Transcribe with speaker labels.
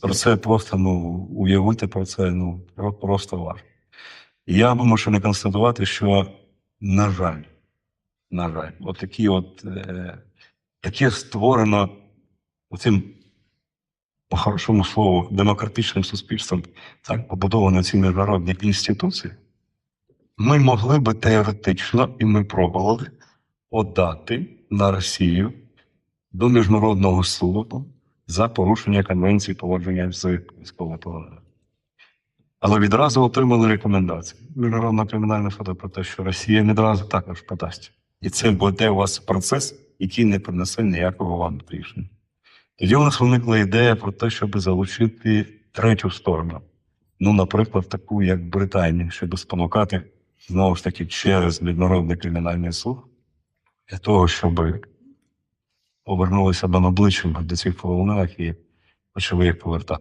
Speaker 1: Про це просто ну, уявити про це ну, просто важко. Я вимушений констатувати, що, на жаль, на жаль, от от е, таке створено цим, по хорошому слову, демократичним суспільством, так побудовано ці міжнародні інституції, ми могли би теоретично, і ми пробували подати на Росію до міжнародного суду за порушення конвенції поводження з військовополоненими. Але відразу отримали рекомендації. Міжнародна кримінальна суду про те, що Росія відразу також подасть. І це буде у вас процес, який не принесе ніякого вам рішення. Тоді у нас виникла ідея про те, щоб залучити третю сторону. Ну, наприклад, таку, як Британія, щоб спонукати знову ж таки через міжнародний кримінальний суд для того, щоб повернулися до обличчя до цих полонених і почали їх повертати.